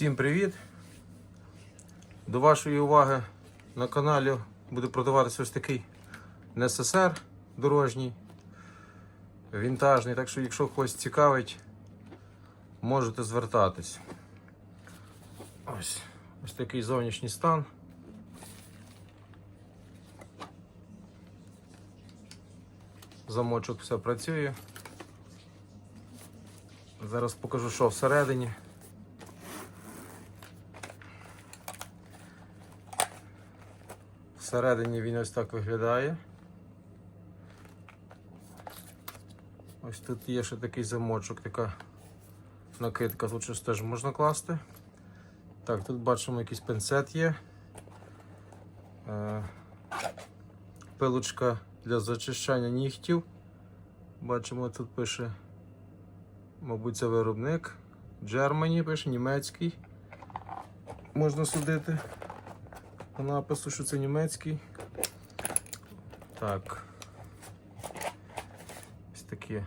Всім привіт! До вашої уваги на каналі буде продаватися ось такий НССР дорожній, вінтажний, так що якщо когось цікавить, можете звертатись. Ось, ось такий зовнішній стан. Замочок все працює. Зараз покажу, що всередині. Всередині він ось так виглядає. Ось тут є ще такий замочок, така накидка, тут щось теж можна класти. Так, тут бачимо якийсь пинцет є. Е, Пилочка для зачищання нігтів. Бачимо, тут пише, мабуть, це виробник. Germany пише, німецький. Можна судити по напису, що це німецький. Так. Ось такі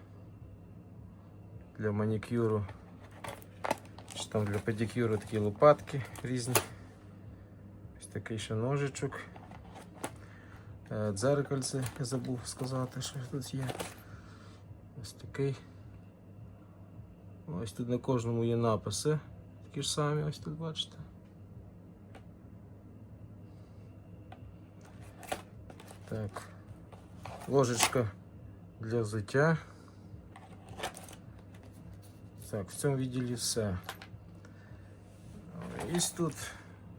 для манікюру. Чи там для педикюру такі лопатки різні. Ось такий ще ножичок. Е, Дзеркальце, я забув сказати, що тут є. Ось такий. Ось тут на кожному є написи. Такі ж самі, ось тут бачите. Так. Ложечка для взуття. Так, в цьому відділі все. І тут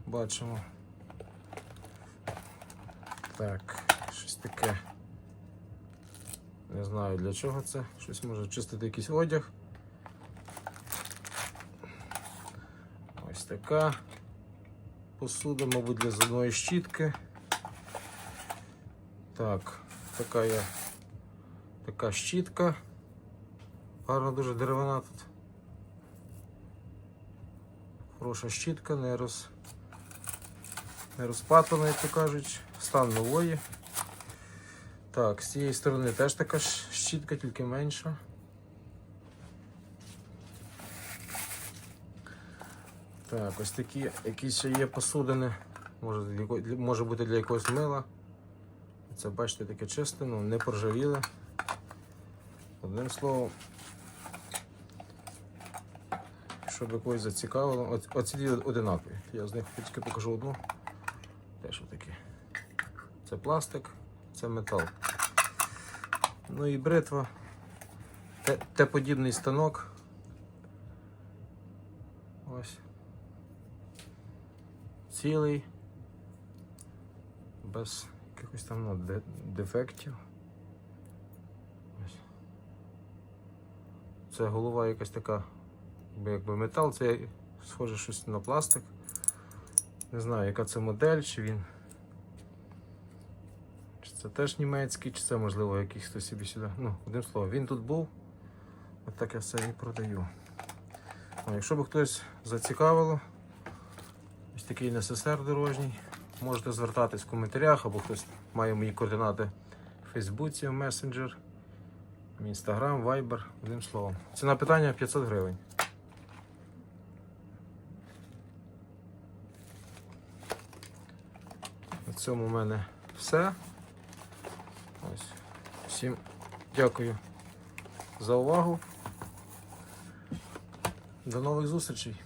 бачимо. Так, щось таке. Не знаю для чого це. Щось може чистити якийсь одяг. Ось така посуда, мабуть, для зубної щітки. Так, така є така щітка. Гарна дуже деревина тут. Хороша щітка, не, роз... не розпатана, як то кажуть, стан нової. Так, з цієї сторони теж така щітка, тільки менша. Так, ось такі якісь ще є посудини. Може, може бути для якогось мила. Це бачите таке чисте, ну не поржавіле. Одним словом, щоб когось зацікавило. Оці дві одинакові. Я з них тільки покажу одну. Теж отакі. Це пластик, це метал. Ну і бритва. Те подібний станок. Ось. Цілий. Без якихось там ну, де- дефектів. Це голова якась така, якби, метал, це схоже щось на пластик. Не знаю, яка це модель, чи він. Чи це теж німецький, чи це можливо якийсь хтось собі сюди. Ну, одним словом, він тут був. От так я все і продаю. А якщо б хтось зацікавило, ось такий НССР дорожній. Можете звертатись в коментарях, або хтось має мої координати в Фейсбуці, в месенджер, в Інстаграм, Вайбер, одним словом. Ціна питання 500 гривень. На цьому в мене все. Ось. Всім дякую за увагу. До нових зустрічей.